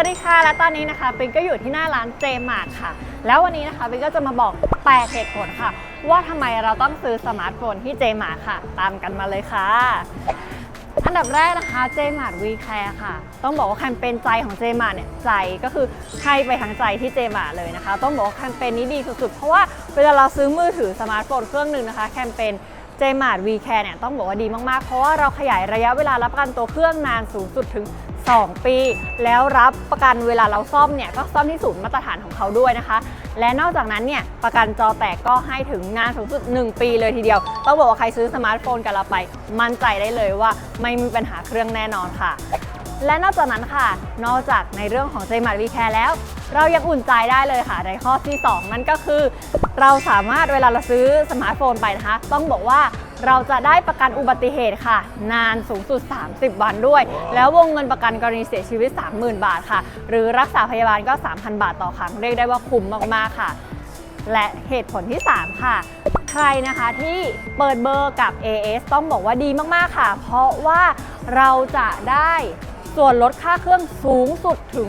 วัสดีค่ะ และตอนนี้นะคะปิงก็อยู่ที่หน้าร้านเจมาร์ทค่ะ แล้ววันนี้นะคะปิงก็จะมาบอก8เหตุผลค่ะ ว่าทำไมเราต้องซื้อสมาร์ทโฟนที่เจมาร์ทค่ะ ตามกันมาเลยค่ะ อันดับแรกนะคะเจมาร์ทวีแคร์ค่ะ ต้องบอกว่าแคมเปญใจของเจมาร์ทเนี่ยใจก็คือให้ไปทั้งใจที่เจมาร์ทเลยนะคะ ต้องบอกว่าแคมเปญนี้ดีสุดๆ เพราะว่าเวลาเราซื้อมือถือสมาร์ทโฟนเครื่องหนึ่งนะคะแคมเปญเจมาร์ทวีแคร์เนี่ยต้องบอกว่าดีมาก ๆ เพราะว่าเราขยายระยะเวลารับประกันตัวเครื่องนานสูงสุดถึง 2 ปี แล้วรับประกันเวลาเราซ่อมเนี่ยก็ซ่อมที่ศูนย์มาตรฐานของเขาด้วยนะคะ และนอกจากนั้นเนี่ยประกันจอแตกก็ให้ถึงนานสูงสุด 1 ปีเลยทีเดียว ต้องบอกว่าใครซื้อสมาร์ทโฟนกับเราไป มั่นใจได้เลยว่าไม่มีปัญหาเครื่องแน่นอนค่ะ และนอกจากนั้นค่ะ นอกจากในเรื่องของ j m a r t v Care แล้ว เรายังอุ่นใจได้เลยค่ะ ในข้อที่ 2 นั่นก็คือ เราสามารถเวลาเราซื้อสมาร์ทโฟนไปนะคะ ต้องบอกว่าเราจะได้ประกันอุบัติเหตุค่ะ นานสูงสุด 30 วันด้วย แล้ววงเงินประกันกรณีเสียชีวิต 30,000 บาทค่ะ หรือรักษาพยาบาลก็ 3,000 บาทต่อครั้ง เรียกได้ว่าคุ้มมากๆค่ะ และเหตุผลที่ 3 ค่ะ ใครนะคะที่เปิดเบอร์กับ AS ต้องบอกว่าดีมากๆค่ะ เพราะว่าเราจะได้ ส่วนลดค่าเครื่องสูงสุดถึง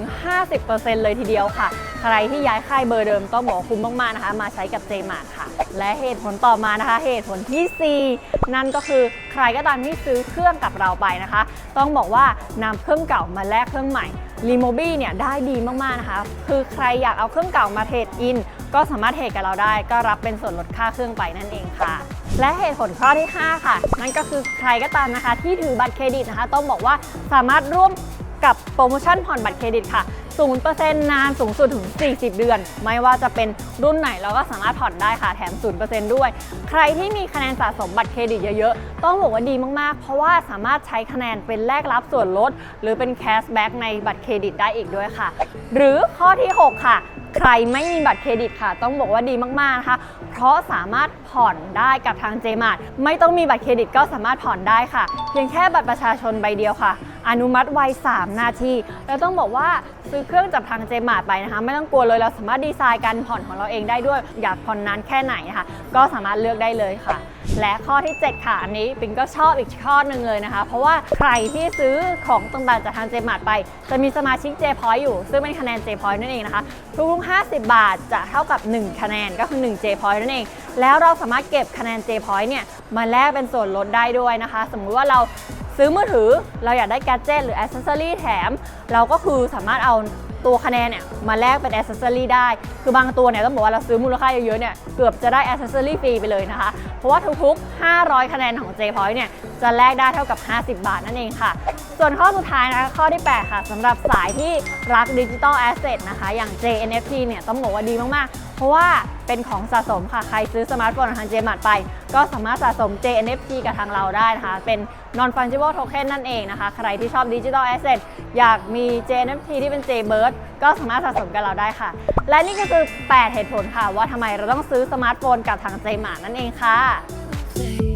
50%เลยทีเดียวค่ะ ใครที่ย้ายค่ายเบอร์เดิมต้องบอกคุ้มมากๆนะคะ มาใช้กับ j m a r ค่ะ และเหตุผลต่อมานะคะ เหตุผลทีสี่ 4 นั่นก็คือใครก็ตามที่ซื้อเครื่องกับเราไปนะคะ ต้องบอกว่านำเครื่องเก่ามาแลกเครื่องใหม่รีโมบี้เนี่ยได้ดีมากๆนะคะ คือใครอยากเอาเครื่องเก่ามาเทรดอิน ก็สามารถเทรดกับเราได้ ก็รับเป็นส่วนลดค่าเครื่องไปนั่นเองค่ะ และเหตุผลข้อที่ 5 ค่ะ นั่นก็คือใครก็ตามนะคะ ที่ถือบัตรเครดิตนะคะ ต้องบอกว่าสามารถร่วม กับโปรโมชั่นผ่อนบัตรเครดิตค่ะ 0%นานสูงสุดถึง 40 เดือน ไม่ว่าจะเป็นรุ่นไหนเราก็สามารถผ่อนได้ค่ะ แถม 0%ด้วย ใครที่มีคะแนนสะสมบัตรเครดิตเยอะๆ ต้องบอกว่าดีมากๆ เพราะว่าสามารถใช้คะแนนเป็นแลกรับส่วนลด หรือเป็นแคชแบ็กในบัตรเครดิตได้อีกด้วยค่ะ หรือข้อที่ 6 ค่ะใครไม่มีบัตรเครดิตค่ะ ต้องบอกว่าดีมากๆนะคะ เพราะสามารถผ่อนได้กับทางเจมาร์ไม่ต้องมีบัตรเครดิตก็สามารถผ่อนได้ค่ะ เพียงแค่บัตรประชาชนใบเดียวค่ะ อนุมัติไว 3 นาที แล้วต้องบอกว่าซื้อเครื่องจากทางเจมาร์ไปนะคะ ไม่ต้องกลัวเลยเราสามารถดีไซน์การผ่อนของเราเองได้ด้วย อยากผ่อนนานแค่ไหนนะคะ ก็สามารถเลือกได้เลยค่ะ และข้อที่ 7 ค่ะ อันนี้ปิงก็ชอบอีกข้อหนึ่งเลยนะคะ เพราะว่าใครที่ซื้อของต่างๆจากทางเจมาร์ไป จะมีสมาชิกเจพอยอยู่ ซึ่งเป็นคะแนนเจพอยนั่นเองนะคะ ทุกๆ50 บาทจะเท่ากับ 1 คะแนนก็คือ1 J point นั่นเอง แล้วเราสามารถเก็บคะแนน J point เนี่ยมาแลกเป็นส่วนลดได้ด้วยนะคะ สมมุติว่าเรา ซื้อมือถือเราอยากได้แกดเจตหรืออ c เซสซอรี่แถม เราก็คือสามารถเอาตัวคะแนนเนี่ยมาแลกเป็นอ c เซสซอรี่ได้ คือบางตัวเนี่ยต้องบอกว่าเราซื้อมูลค่าเยอะๆเนี่ยเกือบจะได้อ c เซสซอรี่ฟรีไปเลยนะคะ เพราะว่าทุกๆ 500 คะแนนของ J point เนี่ยจะแลกได้เท่ากับ 50 บาทนั่นเองค่ะ ส่วนข้อสุดท้ายนะคะข้อที่ 8 ค่ะสำหรับสายที่รักดิจิ t a ลแอสเซทนะคะอย่าง JNFT เนี่ยต้องบอกว่าดีมากๆ เพราะว่าเป็นของสะสมค่ะ ใครซื้อสมาร์ทโฟนของทาง JMart ไป ก็สามารถสะสม JNFT กับทางเราได้นะคะ เป็น non fungible token นั่นเองนะคะ ใครที่ชอบดิจิ t a ลแอสเซทอยากมี JNFT ที่เป็น JBird ก็สามารถสะสมกับเราได้ค่ะ และนี่ก็คือ 8 เหตุผลค่ะ ว่าทำไมเราต้องซื้อสมาร์ทโฟนกับทางเจมัทนั่นเองค่ะ